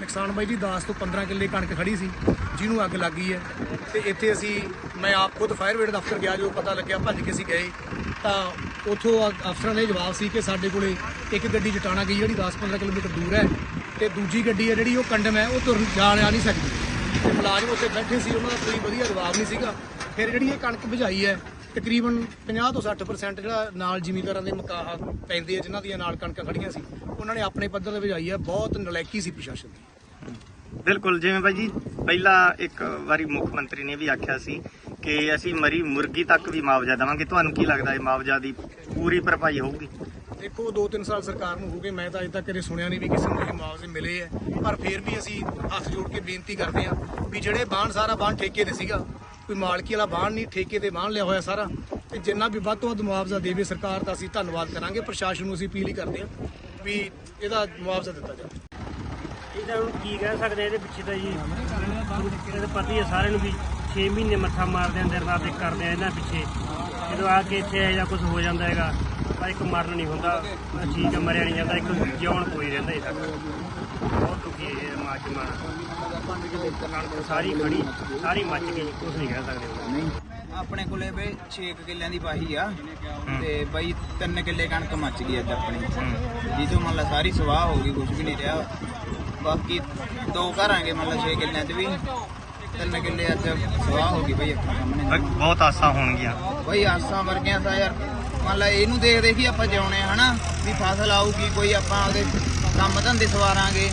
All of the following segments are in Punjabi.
ਨੁਕਸਾਨ ਬਾਈ ਜੀ 10 ਤੋਂ 15 ਕਿੱਲੇ ਕਣਕ ਖੜੀ ਸੀ, ਜਿਹਨੂੰ ਅੱਗ ਲੱਗੀ ਹੈ। ਤੇ ਇੱਥੇ ਅਸੀਂ, ਮੈਂ ਆਪ ਖੁਦ ਫਾਇਰ ਬ੍ਰਿਗੇਡ ਦਫ਼ਤਰ ਗਿਆ ਜੋ ਪਤਾ ਲੱਗਿਆ ਭੱਜ ਕੇ ਅਸੀਂ ਗਏ। ਤਾਂ ਉਥੋਂ ਅਫਸਰਾਂ ਨੇ ਜਵਾਬ ਸੀ ਕਿ ਸਾਡੇ ਕੋਲੇ ਇੱਕ ਗੱਡੀ ਜਟਾਣਾ ਗਈ, ਜਿਹੜੀ 10-15 ਕਿਲੋਮੀਟਰ ਦੂਰ ਹੈ। ਤੇ ਦੂਜੀ ਗੱਡੀ ਹੈ ਜਿਹੜੀ, ਉਹ ਕੰਡਮ ਹੈ, ਉਹ ਤੁਰਨ ਜਾ ਆ ਨਹੀਂ ਸਕਦੀ। ਤੇ ਮੁਲਾਜ਼ਮ ਉੱਥੇ ਬੈਠੇ ਸੀ, ਉਹਨਾਂ ਦਾ ਕੋਈ ਵਧੀਆ ਜਵਾਬ ਨਹੀਂ ਸੀਗਾ। ਫਿਰ ਜਿਹੜੀ ਇਹ ਕਣਕ ਭਜਾਈ ਹੈ, ਤਕਰੀਬਨ 50 ਤੋਂ 60% ਜਿਹੜਾ ਨਾਲ ਜ਼ਿਮੀਂਦਾਰਾਂ ਦੇ ਮਕਾਹਾ ਪੈਂਦੇ ਆ, ਜਿਨ੍ਹਾਂ ਦੀਆਂ ਨਾਲ ਕਣਕਾਂ ਖੜੀਆਂ ਸੀ, ਉਹਨਾਂ ਨੇ ਆਪਣੇ ਪੱਧਰ ਤੇ ਭਜਾਈ ਹੈ। ਬਹੁਤ ਨਲਾਇਕੀ ਸੀ ਪ੍ਰਸ਼ਾਸਨ ਦੀ। ਬਿਲਕੁਲ, ਜਿਵੇਂ ਬਾਈ ਜੀ, ਪਹਿਲਾਂ ਇੱਕ ਵਾਰੀ ਮੁੱਖ ਮੰਤਰੀ ਨੇ ਵੀ ਆਖਿਆ ਸੀ ਕਿ ਅਸੀਂ ਮਰੀ ਮੁਰਗੀ ਤੱਕ ਵੀ ਮੁਆਵਜ਼ਾ ਦੇਵਾਂਗੇ। ਤੁਹਾਨੂੰ ਕੀ ਲੱਗਦਾ ਹੈ ਮੁਆਵਜ਼ਾ ਦੀ ਪੂਰੀ ਭਰਪਾਈ ਹੋਊਗੀ? ਦੇਖੋ 2-3 ਸਾਲ ਸਰਕਾਰ ਨੂੰ ਹੋ ਗਏ, ਮੈਂ ਤਾਂ ਅਜੇ ਤੱਕ ਕਦੇ ਸੁਣਿਆ ਨਹੀਂ ਵੀ ਕਿਸੇ ਨੂੰ ਇਹ ਮੁਆਵਜ਼ੇ ਮਿਲੇ ਹੈ। ਪਰ ਫਿਰ ਵੀ ਅਸੀਂ ਹੱਥ ਜੋੜ ਕੇ ਬੇਨਤੀ ਕਰਦੇ ਹਾਂ ਵੀ ਜਿਹੜੇ ਬਾਣ, ਸਾਰਾ ਬਾਣ ਠੇਕੇ ਤੇ ਸੀਗਾ, ਕੋਈ ਮਾਲਕੀ ਵਾਲਾ ਬਾਣ ਨਹੀਂ, ਠੇਕੇ ਤੇ ਬਾਣ ਲਿਆ ਹੋਇਆ ਸਾਰਾ, ਤੇ ਜਿੰਨਾ ਵੀ ਵੱਧ ਤੋਂ ਵੱਧ ਮੁਆਵਜ਼ਾ ਦੇਵੇ ਸਰਕਾਰ ਦਾ ਅਸੀਂ ਧੰਨਵਾਦ ਕਰਾਂਗੇ। ਪ੍ਰਸ਼ਾਸਨ ਨੂੰ ਅਸੀਂ ਅਪੀਲ ਹੀ ਕਰਦੇ ਹਾਂ ਵੀ ਇਹਦਾ ਮੁਆਵਜ਼ਾ ਦਿੱਤਾ ਜਾਵੇ। ਇਹਦਾ ਹੁਣ ਕੀ ਕਹਿ ਸਕਦੇ ਇਹਦੇ ਪਿੱਛੇ ਤਾਂ ਜੀ ਇਹਦਾ ਪਤਾ ਹੀ ਹੈ ਸਾਰਿਆਂ ਨੂੰ ਵੀ 6 ਮਹੀਨੇ ਮੱਥਾ ਮਾਰਦੇ ਆਂ ਦਿਨ ਰਾਤ ਇੱਕ ਕਰਦੇ ਆ ਇਹਨਾਂ ਪਿੱਛੇ। ਜਦੋਂ ਆ ਕੇ ਇੱਥੇ ਜਿਹਾ ਕੁਝ ਹੋ ਜਾਂਦਾ ਹੈਗਾ ਪਰ ਇੱਕ ਮਰਨ ਨਹੀਂ ਹੁੰਦਾ ਤਾਂ ਠੀਕ ਹੈ ਮਰਿਆ ਨਹੀਂ ਜਾਂਦਾ ਇੱਕ ਜਿਉਣ ਕੋਈ ਰਹਿੰਦਾ ਹੀ ਬਹੁਤ ਦੁਖੀ ਹੈ ਇਹ ਮਾਂ ਚ ਕਣਕ ਸਾਰੀ ਖੜੀ ਸਾਰੀ ਮੱਚ ਗਈ ਕੁਝ ਨਹੀਂ ਕਹਿ ਸਕਦੇ। ਆਪਣੇ ਕੋਲੇ ਬਈ 6 ਕਿੱਲਿਆਂ ਦੀ ਵਾਹੀ ਆ ਤੇ ਬਈ 3 ਕਿੱਲੇ ਕਣਕ ਮੱਚ ਗਈ ਅੱਜ ਆਪਣੀ। ਜੀ ਤੋਂ ਮੰਨ ਲਾ ਸਾਰੀ ਸਵਾਹ ਹੋ ਗਈ ਕੁਝ ਵੀ ਨਹੀਂ ਰਿਹਾ। ਬਾਕੀ ਦੋ ਘਰਾਂਗੇ ਮੰਨ ਲਾ 6 ਕਿੱਲਿਆਂ 'ਚ ਵੀ। 3 ਕਿੱਲੇ ਅੱਜ ਸਵਾਹ ਹੋ ਗਈ ਬਈ ਅੱਖਾਂ ਸਾਹਮਣੇ। ਬਹੁਤ ਆਸਾਂ ਹੋਣਗੀਆਂ। ਬਈ ਆਸਾਂ ਵਰਗਿਆਂ ਦਾ ਯਾਰ ਮੰਨ ਲਾ ਇਹਨੂੰ ਦੇਖ ਦੇਖ ਹੀ ਆਪਾਂ ਜਿਉਣੇ ਆ ਹਨਾ? ਵੀ ਫਸਲ ਆਊਗੀ ਕੋਈ ਆਪਾਂ ਉਹਦੇ ਕੰਮ ਧੰਦੇ ਸਵਾਰਾਂਗੇ।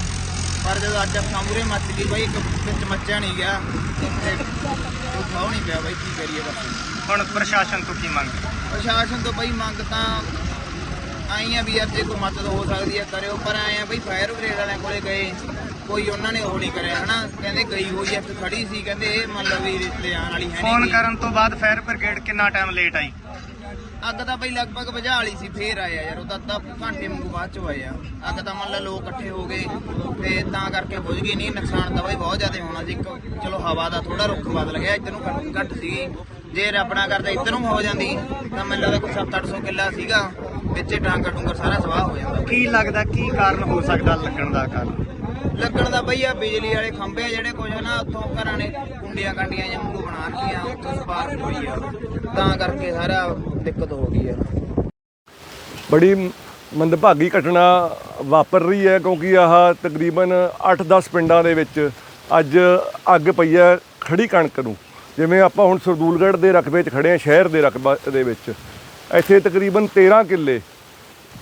ਪਰ ਜਦੋਂ ਅੱਜ ਅੱਖਾਂ ਮੂਰੇ ਮੱਚ ਗਈ ਬਈ ਇੱਕ ਵਿੱਚ ਮੱਚਿਆ ਨਹੀਂ ਗਿਆ। ਤੇ ਉਹ ਨਹੀਂ ਪਿਆ ਬਈ ਕੀ ਕਰੀਏ ਬਸ। ਹੁਣ ਪ੍ਰਸ਼ਾਸਨ ਤੋਂ ਕੀ ਮੰਗ? ਪ੍ਰਸ਼ਾਸਨ ਤੋਂ ਬਈ ਮੰਗ ਤਾਂ ਆਈ ਆ ਵੀ ਅੱਜ ਜੇ ਕੋਈ ਮਦਦ ਹੋ ਸਕਦੀ ਹੈ ਕਰਿਓ ਪਰ ਆਏ ਆ ਬਈ ਫਾਇਰ ਬ੍ਰਿਗੇਡ ਵਾਲਿਆਂ ਕੋਲੇ ਗਏ ਕੋਈ ਉਹਨਾਂ ਨੇ ਉਹ ਨਹੀਂ ਕਰਿਆ ਹਨਾ? ਕਹਿੰਦੇ ਗਈ ਹੋਈ ਐ ਖੜੀ ਸੀ ਕਹਿੰਦੇ ਇਹ ਮੰਨ ਲਓ ਵੀ ਲਿਆਉਣ ਵਾਲੀ ਹੈ ਫੋਨ ਨਹੀਂ ਕਰਨ ਤੋਂ ਬਾਅਦ ਫਾਇਰ ਬ੍ਰਿਗੇਡ ਕਿੰਨਾ ਟਾਈਮ ਲੇਟ ਆਈ? ਅੱਗ ਤਾਂ ਬਈ ਲਗਭਗ ਬੁਝਾ ਲਈ ਸੀ ਫੇਰ ਆਇਆ ਯਾਰ ਉਹ ਤਾਂ ਅੱਧਾ ਘੰਟੇ ਵਾਂਗੂ ਬਾਅਦ ਚ ਆਇਆ ਅੱਗ ਤਾਂ ਮੰਨ ਲਾ ਲੋਕ ਇਕੱਠੇ ਹੋ ਗਏ ਤੇ ਤਾਂ ਕਰਕੇ ਬੁਝ ਗਈ ਨਹੀਂ ਨੁਕਸਾਨ ਤਾਂ ਬਈ ਬਹੁਤ ਜ਼ਿਆਦਾ ਹੋਣਾ ਸੀ ਇੱਕ ਚਲੋ ਹਵਾ ਦਾ ਥੋੜਾ ਰੁੱਖ ਬਦਲ ਗਿਆ ਇੱਧਰ ਨੂੰ ਘੱਟ- ਘੱਟ ਸੀਗੀ ਜੇ ਰੱਬ ਨਾ ਕਰਦਾ ਇੱਧਰ ਨੂੰ ਹੋ ਜਾਂਦੀ ਤਾਂ ਮੈਨੂੰ ਲੱਗਦਾ ਕੋਈ 7-800 ਕਿੱਲਾ ਸੀਗਾ। ਵਿੱਚੇ ਡਾਂਗਾ ਡੂੰਗਰ ਸਾਰਾ ਸਵਾਹ ਹੋ ਜਾਂਦਾ। ਕੀ ਲੱਗਦਾ ਕੀ ਕਾਰਨ ਹੋ ਸਕਦਾ ਲੱਗਣ ਦਾ ਕਾਰਨ? ਲੱਗਣ ਦਾ ਬਈ ਆ ਬਿਜਲੀ ਵਾਲੇ ਖੰਭੇ ਆ ਜਿਹੜੇ ਕੁਝ ਨਾ ਉੱਥੋਂ ਘਰਾਂ ਨੇ ਕੁੰਡੀਆਂ ਕਾਂਡੀਆਂ ਜਾਂ ਮੂੰਹ ਬਣਾ ਰੱਖੀਆਂ ਉੱਥੋਂ ਸਪਾਰਕ ਹੋਈ ਆ। ਤਾਂ ਕਰਕੇ ਸਾਰਾ ਦਿੱਕਤ ਹੋ ਗਈ ਆ। ਬੜੀ ਮੰਦਭਾਗੀ ਘਟਨਾ ਵਾਪਰ ਰਹੀ ਹੈ ਕਿਉਂਕਿ ਆਹ ਤਕਰੀਬਨ 8-10 ਪਿੰਡਾਂ ਦੇ ਵਿੱਚ ਅੱਜ ਅੱਗ ਪਈ ਹੈ ਖੜੀ ਕਣਕ ਨੂੰ। ਜਿਵੇਂ ਆਪਾਂ ਹੁਣ ਸਰਦੂਲਗੜ੍ਹ ਦੇ ਰਕਬੇ 'ਚ ਖੜੇ ਆ ਸ਼ਹਿਰ ਦੇ ਰਕਬਾ ਦੇ ਵਿੱਚ। ਇੱਥੇ ਤਕਰੀਬਨ 13 ਕਿੱਲੇ।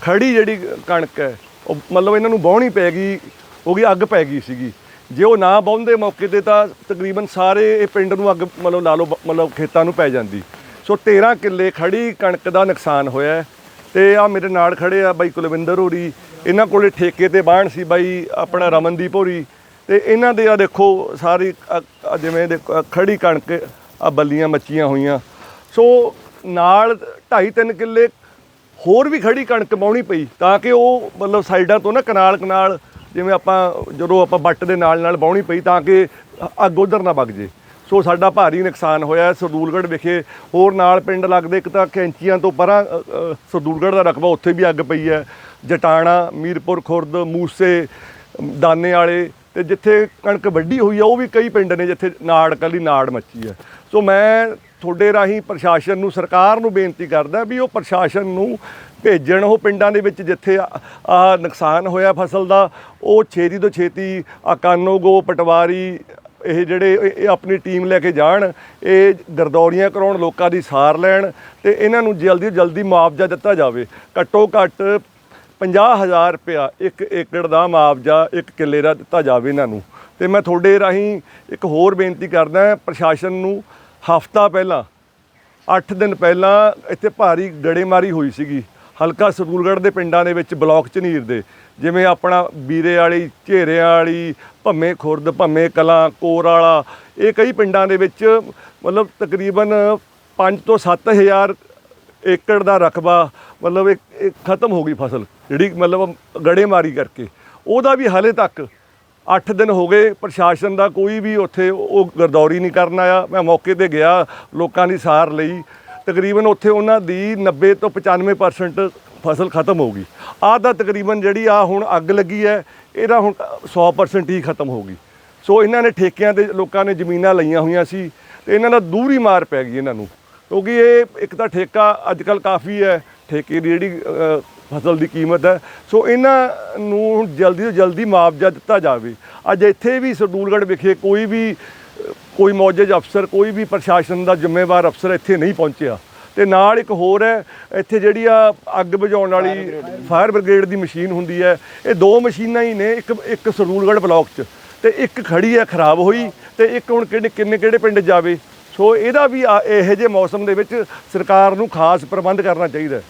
ਖੜੀ ਜਿਹੜੀ ਕਣਕ ਹੈ, ਉਹ ਮਤਲਬ ਇਹਨਾਂ ਨੂੰ ਵਾਹੁਣੀ ਪੈ ਗਈ, ਉਹ ਗਈ ਅੱਗ ਪੈ ਗਈ ਸੀਗੀ। ਜੇ ਉਹ ਨਾ ਵਾਹੁੰਦੇ ਮੌਕੇ ਤੇ ਤਾਂ ਤਕਰੀਬਨ ਸਾਰੇ ਇਹ ਪਿੰਡ ਨੂੰ ਅੱਗ ਮਤਲਬ ਲਾ ਲਓ, ਮਤਲਬ ਖੇਤਾਂ ਨੂੰ ਪੈ ਜਾਂਦੀ। ਸੋ 13 ਕਿੱਲੇ ਖੜੀ ਕਣਕ ਦਾ ਨੁਕਸਾਨ ਹੋਇਆ ਹੈ। ਤੇ ਆ ਮੇਰੇ ਨਾਲ ਖੜੇ ਆ ਬਾਈ ਕੁਲਵਿੰਦਰ ਹੋਰੀ। ਇਹਨਾਂ ਕੋਲੇ ਠੇਕੇ ਤੇ ਬਾਣ ਸੀ ਬਾਈ, ਆਪਣਾ ਰਮਨਦੀਪ ਹੋਰੀ। ਤੇ ਇਹਨਾਂ ਦੇ ਆ ਦੇਖੋ ਸਾਰੀ ਜਿਵੇਂ ਦੇਖੋ, ਆਹ ਖੜੀ ਕਣਕ ਆ ਬੱਲੀਆਂ ਮੱਚੀਆਂ ਹੋਈਆਂ। ਸੋ ਨਾਲ 2.5 3 ਕਿੱਲੇ ਹੋਰ ਵੀ ਖੜੀ ਕਣਕ ਵਾਹੁਣੀ ਪਈ ਤਾਂ ਕਿ ਉਹ ਮਤਲਬ ਸਾਈਡਾਂ ਤੋਂ ਨਾ ਕਨਾਲ ਕਨਾਲ ਜਿਵੇਂ ਆਪਾਂ ਜਦੋਂ ਆਪਾਂ ਬੱਟ ਦੇ ਨਾਲ ਨਾਲ ਵਾਹੁਣੀ ਪਈ ਤਾਂ ਕਿ ਅੱਗ ਉਧਰ ਨਾ ਵਗ ਜੇ। ਸੋ ਸਾਡਾ ਭਾਰੀ ਨੁਕਸਾਨ ਹੋਇਆ ਹੈ ਵਿਖੇ। ਹੋਰ ਨਾਲ ਪਿੰਡ ਲੱਗਦੇ ਇੱਕ ਤਾਂ ਕੈਂਚੀਆਂ ਤੋਂ ਪਰਾਂ ਅ, ਦਾ ਰਕਬਾ ਉੱਥੇ ਵੀ ਅੱਗ ਪਈ ਹੈ। ਜਟਾਣਾ ਮੀਰਪੁਰ ਖੁਰਦ ਮੂਸੇ ਦਾਨੇ ਵਾਲੇ ਤੇ ਜਿੱਥੇ ਕਣਕ ਵੱਡੀ ਹੋਈ ਆ ਉਹ ਵੀ ਕਈ ਪਿੰਡ ਨੇ ਜਿੱਥੇ ਨਾੜ ਕੱਲੀ ਨਾੜ ਮੱਚੀ ਹੈ। ਸੋ ਮੈਂ ਤੁਹਾਡੇ ਰਾਹੀਂ ਪ੍ਰਸ਼ਾਸਨ ਨੂੰ, ਸਰਕਾਰ ਨੂੰ ਬੇਨਤੀ ਕਰਦਾ ਵੀ ਉਹ ਪ੍ਰਸ਼ਾਸਨ ਨੂੰ ਭੇਜਣ, ਉਹ ਪਿੰਡਾਂ ਦੇ ਵਿੱਚ ਜਿੱਥੇ ਆ ਨੁਕਸਾਨ ਹੋਇਆ ਫਸਲ ਦਾ, ਉਹ ਛੇਤੀ ਤੋਂ ਛੇਤੀ ਅਕਾਨੋਗੋ ਪਟਵਾਰੀ, ਇਹ ਜਿਹੜੇ, ਇਹ- ਆਪਣੀ ਟੀਮ ਲੈ ਕੇ ਜਾਣ, ਇਹ ਗਰਦੌਰੀਆਂ ਕਰਾਉਣ, ਲੋਕਾਂ ਦੀ ਸਾਰ ਲੈਣ ਤੇ ਇਹਨਾਂ ਨੂੰ ਜਲਦੀ ਤੋਂ ਜਲਦੀ ਮੁਆਵਜ਼ਾ ਦਿੱਤਾ ਜਾਵੇ। ਘੱਟੋ ਘੱਟ 50000 ਰੁਪਇਆ ਇੱਕ ਏਕੜ ਦਾ ਮੁਆਵਜ਼ਾ, ਇੱਕ ਕਿੱਲੇ ਦਾ ਦਿੱਤਾ ਜਾਵੇ ਇਹਨਾਂ ਨੂੰ। ਤੇ ਮੈਂ ਤੁਹਾਡੇ ਰਾਹੀਂ ਇੱਕ ਹੋਰ ਬੇਨਤੀ ਕਰਦਾ, ਪ੍ਰਸ਼ਾਸਨ ਨੂੰ ਹਫਤਾ ਪਹਿਲਾਂ 8 ਦਿਨ ਪਹਿਲਾਂ ਇੱਥੇ ਭਾਰੀ ਗੜੇਮਾਰੀ ਹੋਈ ਸੀਗੀ। ਹਲਕਾ ਸਰਦੂਲਗੜ੍ਹ ਦੇ ਪਿੰਡਾਂ ਦੇ ਵਿੱਚ ਬਲਾਕ ਝਨੀਰ ਦੇ, ਜਿਵੇਂ ਆਪਣਾ ਬੀਰੇ ਵਾਲੀ, ਝੇਰੇ ਵਾਲੀ, ਭੰਮੇ ਖੁਰਦ, ਭੰਮੇ ਕਲਾਂ, ਕੋਰ ਵਾਲਾ, ਇਹ ਕਈ ਪਿੰਡਾਂ ਦੇ ਵਿੱਚ ਮਤਲਬ ਤਕਰੀਬਨ 5 ਤੋਂ 7000 ਏਕੜ ਦਾ ਰਕਬਾ ਮਤਲਬ ਇੱਕ ਇੱਕ ਖਤਮ ਹੋ ਗਈ ਫਸਲ, ਜਿਹੜੀ ਮਤਲਬ ਗੜੇਮਾਰੀ ਕਰਕੇ। ਉਹਦਾ ਵੀ ਹਾਲੇ ਤੱਕ 8 ਦਿਨ ਹੋ ਗਏ ਪ੍ਰਸ਼ਾਸਨ ਦਾ ਕੋਈ ਵੀ ਉੱਥੇ ਉਹ ਗਰਦੌਰੀ ਨਹੀਂ ਕਰਨ ਆਇਆ। ਮੈਂ ਮੌਕੇ ਤੇ ਗਿਆ ਲੋਕਾਂ ਦੀ ਸਾਰ ਲਈ। ਤਕਰੀਬਨ ਉੱਥੇ ਉਹਨਾਂ ਦੀ 90 ਤੋਂ 95% ਫਸਲ ਖਤਮ ਹੋ ਗਈ। ਆਹ ਦਾ ਤਕਰੀਬਨ ਜਿਹੜੀ ਆ ਹੁਣ ਅੱਗ ਲੱਗੀ ਹੈ, ਇਹਦਾ ਹੁਣ 100% ਹੀ ਖਤਮ ਹੋ ਗਈ। ਸੋ ਇਹਨਾਂ ਨੇ ਠੇਕਿਆਂ ਤੇ ਲੋਕਾਂ ਨੇ ਜ਼ਮੀਨਾਂ ਲਈਆਂ ਹੋਈਆਂ ਸੀ ਤੇ ਇਹਨਾਂ ਦਾ ਦੂਰੀ ਮਾਰ ਪੈ ਗਈ ਇਹਨਾਂ ਨੂੰ। ਕਿਉਂਕਿ ਇਹ ਇੱਕ ਤਾਂ ਠੇਕਾ ਅੱਜ ਕੱਲ ਕਾਫੀ ਹੈ, ਠੇਕੇ ਦੀ ਜਿਹੜੀ ਫਸਲ ਦੀ ਕੀਮਤ ਹੈ। ਸੋ ਇਹਨਾਂ ਨੂੰ ਜਲਦੀ ਤੋਂ ਜਲਦੀ ਮੁਆਵਜ਼ਾ ਦਿੱਤਾ ਜਾਵੇ। ਅੱਜ ਇੱਥੇ ਵੀ ਸਰਦੂਲਗੜ੍ਹ ਵਿਖੇ ਕੋਈ ਵੀ ਕੋਈ ਮੌਜਜ ਅਫਸਰ ਕੋਈ ਵੀ ਪ੍ਰਸ਼ਾਸਨ ਦਾ ਜ਼ਿੰਮੇਵਾਰ ਅਫਸਰ ਇੱਥੇ ਨਹੀਂ ਪਹੁੰਚਿਆ। ਤੇ ਨਾਲ ਇੱਕ ਹੋਰ ਹੈ ਇੱਥੇ ਜਿਹੜੀ ਆ ਅੱਗ ਬੁਝਾਉਣ ਵਾਲੀ ਫਾਇਰ ਬ੍ਰਿਗੇਡ ਦੀ। ਮਸ਼ੀਨ ਹੁੰਦੀ ਹੈ। ਇਹ ਦੋ ਮਸ਼ੀਨਾਂ ਹੀ ਨੇ ਇੱਕ ਇੱਕ ਸਰਦੂਲਗੜ੍ਹ ਬਲਾਕ 'ਚ ਤੇ ਇੱਕ ਖੜੀ ਹੈ ਖਰਾਬ ਹੋਈ ਤੇ ਇੱਕ ਹੁਣ ਕਿਹੜੇ ਕਿੰਨੇ ਕਿਹੜੇ ਪਿੰਡ ਜਾਵੇ। ਸੋ ਇਹਦਾ ਵੀ ਇਹੋ ਜਿਹੇ ਮੌਸਮ ਦੇ ਵਿੱਚ ਸਰਕਾਰ ਨੂੰ ਖਾਸ ਪ੍ਰਬੰਧ ਕਰਨਾ ਚਾਹੀਦਾ